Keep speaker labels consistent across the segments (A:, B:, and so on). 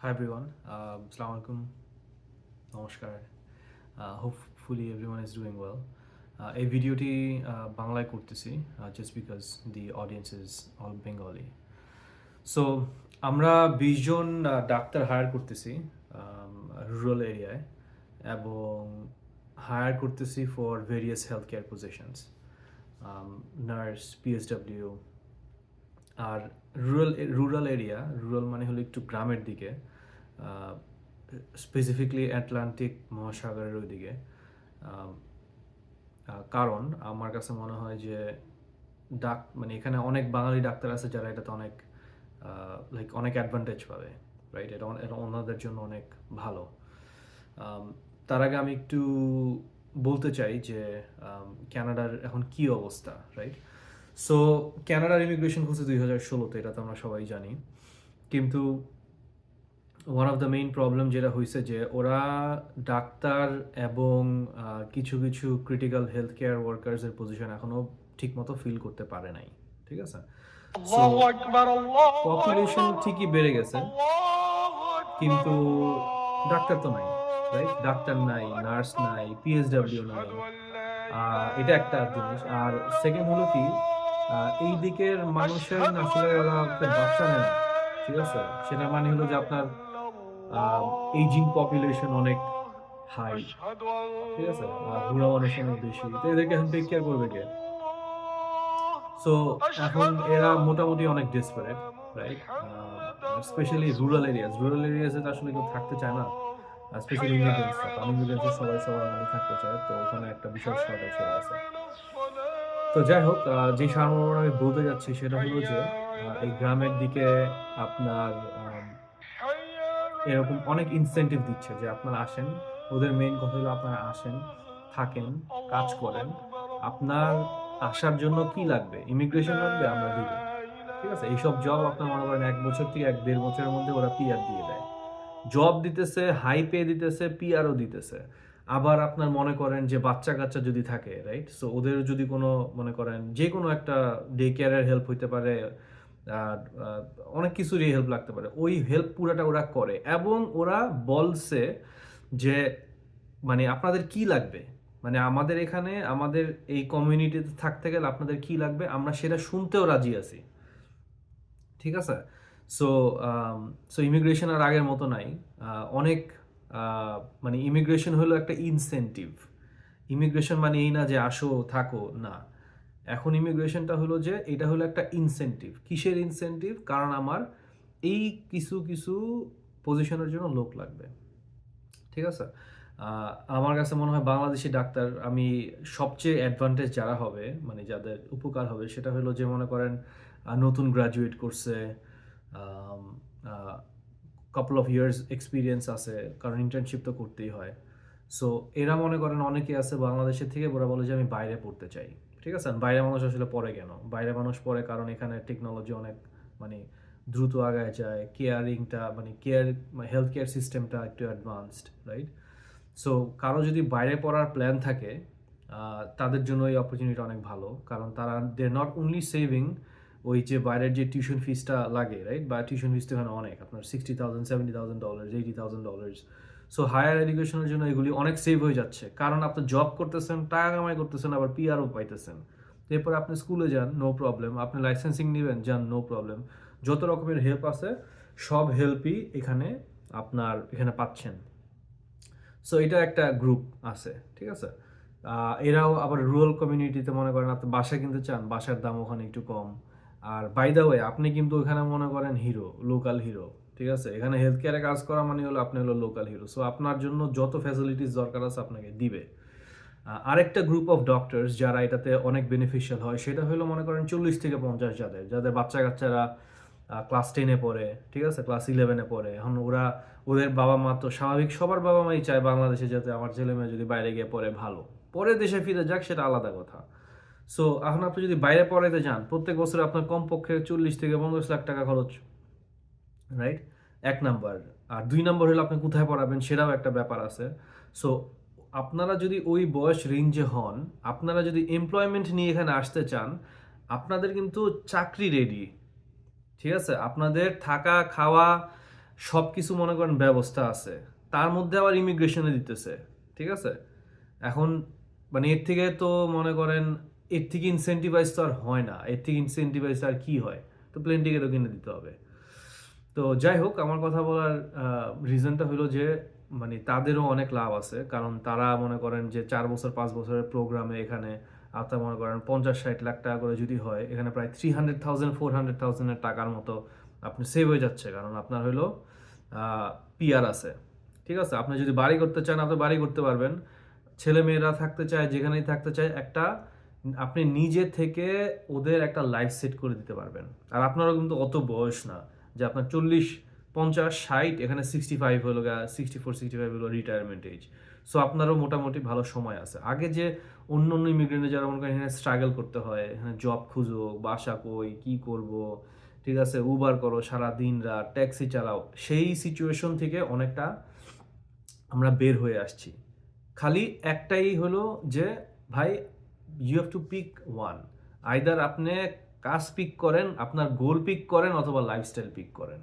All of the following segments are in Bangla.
A: Hi everyone, uh, Assalamu alaikum, নমস্কার hopefully everyone is doing well এই ভিডিওটি uh, বাংলায় করতেছি just because the audience is all Bengali so আমরা বিশজন ডাক্তার হায়ার করতেছি রুরাল এরিয়ায় এবং হায়ার করতেছি for various health care positions nurse PSW R rural rural area rural মানে হলো একটু গ্রামের দিকে স্পেসিফিকলি অ্যাটলান্টিক মহাসাগরের ওইদিকে কারণ আমার কাছে মনে হয় যে ডাক মানে এখানে অনেক বাঙালি ডাক্তার আছে যারা এটাতে অনেক লাইক অনেক অ্যাডভান্টেজ পাবে রাইট এটা এটা ওনাদের জন্য অনেক ভালো। তার আগে আমি একটু বলতে চাই যে ক্যানাডার এখন কি অবস্থা রাইট সো কানাডার ইমিগ্রেশন হচ্ছে দুই হাজার ষোলোতে এটা তো আমরা সবাই জানি। কিন্তু one of the main problem যেটা হয়েছে যে ওরা ডাক্তার এবং কিছু কিছু ক্রিটিক্যাল হেলথ কেয়ার ওয়ার্কার্সের পজিশন এখনও ঠিকমতো ফিল করতে পারে নাই। ঠিক আছে? পপুলেশন ঠিকই বেড়ে গেছে। কিন্তু ডাক্তার তো নাই রাইট ডাক্তার নাই নার্স নাই পিএসডাব্লিউ নাই। এটা একটা জিনিস। আর সেকেন্ড হলো কি এই দিকের মানুষের আসলে ওরা আপনার বাচ্চা নেয় ঠিক আছে? সেটা মানে হলো যে আপনার এইজিং পপুলেশন অনেক হাই ঠিক আছে? বুড়া মানুষ অনেক বেশি। তো এদেরকে এখন টেক কেয়ার করবে কে? সো এখন এরা মোটামুটি অনেক desperate right specially rural areas rural এরিয়াসে আসলে কেউ থাকতে চায় না। স্পেশালি ইমিগ্রেন্টসরা কারণ সবাই সবার মধ্যে থাকতে চায়। তো ওখানে একটা বিশাল শর্টেজ হয়ে গেছে। তো যাই হোক যে সারমর্ম আমি বলতে যাচ্ছি সেটা হলো যে এই গ্রামের দিকে আপনার এরকম অনেক ইনসেন্টিভ দিচ্ছে যে আপনারা আসেন। ওদের মেইন কথা হলো আপনারা আসেন, থাকেন, কাজ করেন। আপনার আসার জন্য কি লাগবে? ইমিগ্রেশন লাগবে, আমরা দিব। ঠিক আছে? এইসব জব আপনার মনে করেন এক বছর থেকে এক দেড় বছরের মধ্যে ওরা পিআর দিয়ে দেয়। জব দিতেছে হাই পে দিতেছে পিআরও দিতেছে। আবার আপনার মনে করেন যে বাচ্চা কাচ্চা যদি থাকে রাইট সো ওদের যদি কোনো, মনে করেন যে কোনো একটা ডে কেয়ারের হেল্প হইতে পারে অনেক কিছুরই হেল্প লাগতে পারে। ওই হেল্প পুরাটা ওরা করে এবং ওরা বলছে যে মানে আপনাদের কি লাগবে? মানে আমাদের এখানে, আমাদের এই কমিউনিটিতে থাকতে গেলে আপনাদের কি লাগবে? আমরা সেটা শুনতেও রাজি আছি। ঠিক আছে? সো সো ইমিগ্রেশন আর আগের মতো নাই। অনেক মানে ইমিগ্রেশন হলো একটা ইনসেন্টিভ ইমিগ্রেশন মানে এই না যে আসো, থাকো, না। এখন ইমিগ্রেশনটা হলো যে এটা হলো একটা ইনসেন্টিভ কিসের ইনসেন্টিভ কারণ আমার এই কিছু কিছু পজিশনের জন্য লোক লাগবে। ঠিক আছে? আমার কাছে মনে হয় বাংলাদেশি ডাক্তার আমি সবচেয়ে অ্যাডভান্টেজ যারা হবে মানে যাদের উপকার হবে, সেটা হলো যে মনে করেন নতুন গ্রাজুয়েট করছে কাপল অফ ইয়ার্স এক্সপিরিয়েন্স আছে, কারণ ইন্টার্নশিপ তো করতেই হয়। সো এরা মনে করেন অনেকে আছে বাংলাদেশের থেকে, ওরা বলে যে আমি বাইরে পড়তে চাই। ঠিক আছে? বাইরে মানুষ আসলে পড়ে কেন? বাইরে মানুষ পড়ে কারণ এখানে টেকনোলজি অনেক মানে দ্রুত আগায় যায় কেয়ারিংটা মানে কেয়ার হেলথ কেয়ার সিস্টেমটা একটু অ্যাডভান্সড রাইট সো কারও যদি বাইরে পড়ার প্ল্যান থাকে তাদের জন্য এই অপরচুনিটি অনেক ভালো। কারণ তারা দে নট অনলি সেভিং ওই যে বাইরের যে টিউশন ফিসটা লাগে রাইট বা টিউশন ফিস তো এখানে অনেক, আপনার sixty thousand seventy thousand dollars eighty thousand dollars so higher এডুকেশনের জন্য এগুলি অনেক সেভ হয়ে যাচ্ছে। কারণ আপনি জব করতেছেন, টাকা কামাই করতেছেন, আবার পিআরও পাইতেছেন। এরপর আপনি স্কুলে যান নো প্রবলেম আপনি লাইসেন্সিং নেবেন, যান নো প্রবলেম যত রকমের হেল্প আছে, সব হেল্পই এখানে আপনার এখানে পাচ্ছেন। সো এটা একটা গ্রুপ আছে, ঠিক আছে? এরাও আবার রুরাল কমিউনিটিতে মনে করেন, আপনি বাসা কিনতে চান, বাসার দাম ওখানে একটু কম। আর বাই দ্য ওয়ে আপনি কিন্তু ওখানে মনে করেন হিরো লোকাল হিরো ঠিক আছে? এখানে হেলথ কেয়ারে কাজ করা মানে হলো আপনি হলো লোকাল হিরো সো আপনার জন্য যত ফ্যাসিলিটিস দরকার আছে আপনাকে দিবে। আরেকটা গ্রুপ অফ ডক্টরস যারা এটাতে অনেক বেনিফিশিয়াল হয়, সেটা হলো মনে করেন চল্লিশ থেকে পঞ্চাশ যাদের যাদের বাচ্চা কাচ্চারা ক্লাস টেনে পড়ে, ঠিক আছে? ক্লাস ইলেভেনে পড়ে। এখন ওরা, ওদের বাবা মা তো স্বাভাবিক, সবার বাবা মাই চায় বাংলাদেশে যাতে আমার ছেলে মেয়ে যদি বাইরে গিয়ে পড়ে ভালো। পরে দেশে ফিরে যাক, সেটা আলাদা কথা। সো এখন আপনি যদি বাইরে পড়াইতে যান, প্রত্যেক বছরে আপনার কমপক্ষে চল্লিশ থেকে পঞ্চাশ লাখ টাকা খরচ রাইট এক নাম্বার। আর দুই নম্বর হলো আপনি কোথায় পড়াবেন সেটাও একটা ব্যাপার আছে। সো আপনারা যদি ওই বয়স রেঞ্জে হন, আপনারা যদি এমপ্লয়মেন্ট নিয়ে এখানে আসতে চান, আপনাদের কিন্তু চাকরি রেডি ঠিক আছে? আপনাদের থাকা, খাওয়া সব কিছু মনে করেন ব্যবস্থা আছে। তার মধ্যে আবার ইমিগ্রেশনে দিতেছে, ঠিক আছে? এখন মানে এর থেকে তো মনে করেন এর থেকে ইনসেন্টিভাইজ তো আর হয় না। এর থেকে ইনসেন্টিভাইজ আর কি হয়? তো প্লেন টিকিটও কিনে দিতে হবে। তো যাই হোক, আমার কথা বলার রিজনটা হলো যে মানে তাদেরও অনেক লাভ আছে। কারণ তারা মনে করেন যে চার বছর, পাঁচ বছরের প্রোগ্রামে এখানে আপনার মনে করেন পঞ্চাশ, ষাট লাখ টাকা করে যদি হয়, এখানে প্রায় three hundred thousand four hundred থাউজেন্ডের টাকার মতো আপনি সেভ হয়ে যাচ্ছে। কারণ আপনার হলো পিয়ার আছে। ঠিক আছে? আপনি যদি বাড়ি করতে চান, আপনি বাড়ি করতে পারবেন। ছেলে মেয়েরা থাকতে চায়, যেখানেই থাকতে চায়, একটা আপনি নিজে থেকে ওদের একটা লাইফ সেট করে দিতে পারবেন। আর আপনারও কিন্তু অত বয়স না যে আপনার চল্লিশ, পঞ্চাশ, ষাট, এখানে সিক্সটি ফাইভ হলো গা সিক্সটি ফোর সিক্সটি ফাইভ হলো রিটায়ারমেন্ট এজ সো আপনারও মোটামুটি ভালো সময় আছে। আগে যে অন্য অন্য ইমিগ্রেন্টে যারা মনে করেন, এখানে স্ট্রাগল করতে হয়, এখানে জব খুঁজো, বাসা কই, কী করব, ঠিক আছে উবার করো সারা দিন রাত ট্যাক্সি চালাও, সেই সিচুয়েশন থেকে অনেকটা আমরা বের হয়ে আসছি। খালি একটাই হলো যে, ভাই you have to pick one either আপনি কাজ পিক করেন, আপনার গোল পিক করেন অথবা লাইফস্টাইল পিক করেন।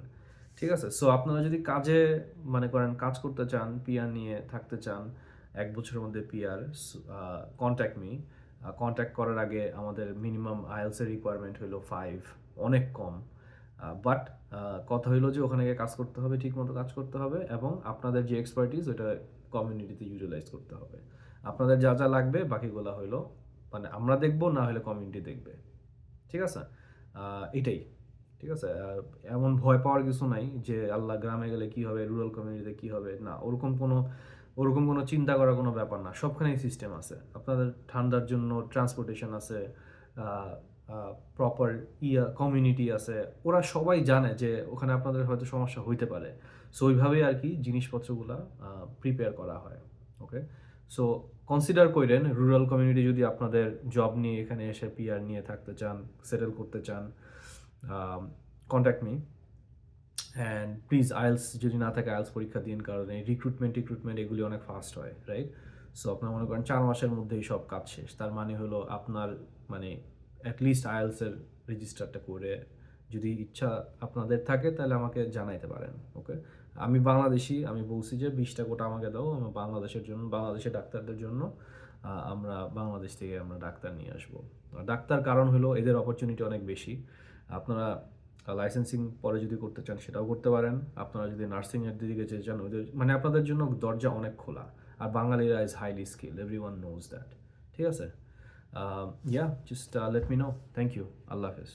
A: ঠিক আছে? সো আপনারা যদি কাজে মানে করেন, কাজ করতে চান পিয়ার নিয়ে থাকতে চান, এক বছরের মধ্যে পিয়ার কন্ট্যাক্ট মি কন্ট্যাক্ট করার আগে আমাদের মিনিমাম আইএলসের রিকোয়ারমেন্ট হলো ফাইভ অনেক কম। বাট কথা হইল যে ওখানে গিয়ে কাজ করতে হবে ঠিক মতো কাজ করতে হবে এবং আপনাদের যে এক্সপার্টিস ওটা কমিউনিটিতে ইউটিলাইজ করতে হবে। আপনাদের যা যা লাগবে, বাকিগুলো হলো মানে আমরা দেখব, না হলে কমিউনিটি দেখবে। ঠিক আছে? এটাই। ঠিক আছে? এমন ভয় পাওয়ার কিছু নাই যে আল্লাহ গ্রামে গেলে কি হবে রুরাল কমিউনিটিতে কি হবে, না। ওরকম কোনো ওরকম কোনো চিন্তা করার কোনো ব্যাপার না। সবখানেই সিস্টেম আছে। আপনাদের ঠান্ডার জন্য ট্রান্সপোর্টেশন আছে প্রপার ইয়া কমিউনিটি আছে। ওরা সবাই জানে যে ওখানে আপনাদের হয়তো সমস্যা হইতে পারে। সো ওইভাবেই আর কি জিনিসপত্রগুলো প্রিপেয়ার করা হয়। ওকে সো কনসিডার করেন রুরাল কমিউনিটি যদি আপনাদের জব নিয়ে এখানে এসে পিআর নিয়ে থাকতে চান সেটেল করতে চান contact me and please IELTS যদি না থাকে আইএলস পরীক্ষা দিন, কারণ এই রিক্রুটমেন্ট রিক্রুটমেন্ট এগুলি অনেক ফাস্ট হয় রাইট সো আপনার মনে করেন চার মাসের মধ্যেই সব কাজ শেষ। তার মানে হলো আপনার মানে অ্যাটলিস্ট আইএলসের রেজিস্টারটা করে যদি ইচ্ছা আপনাদের থাকে, তাহলে আমাকে জানাইতে পারেন ওকে আমি বাংলাদেশি, আমি বলছি যে বিশটা কোটা আমাকে দাও, আমি বাংলাদেশের জন্য, বাংলাদেশের ডাক্তারদের জন্য আমরা বাংলাদেশ থেকে আমরা ডাক্তার নিয়ে আসব। ডাক্তার কারণ হলো এদের অপরচুনিটি অনেক বেশি। আপনারা লাইসেন্সিং পরে যদি করতে চান সেটাও করতে পারেন। আপনারা যদি নার্সিংয়ের দিকে যেতে চান, ওদের মানে আপনাদের জন্য দরজা অনেক খোলা। আর বাঙালিরা is highly skill everyone knows that ঠিক আছে? Yeah just let me know thank you আল্লাহ হাফেজ।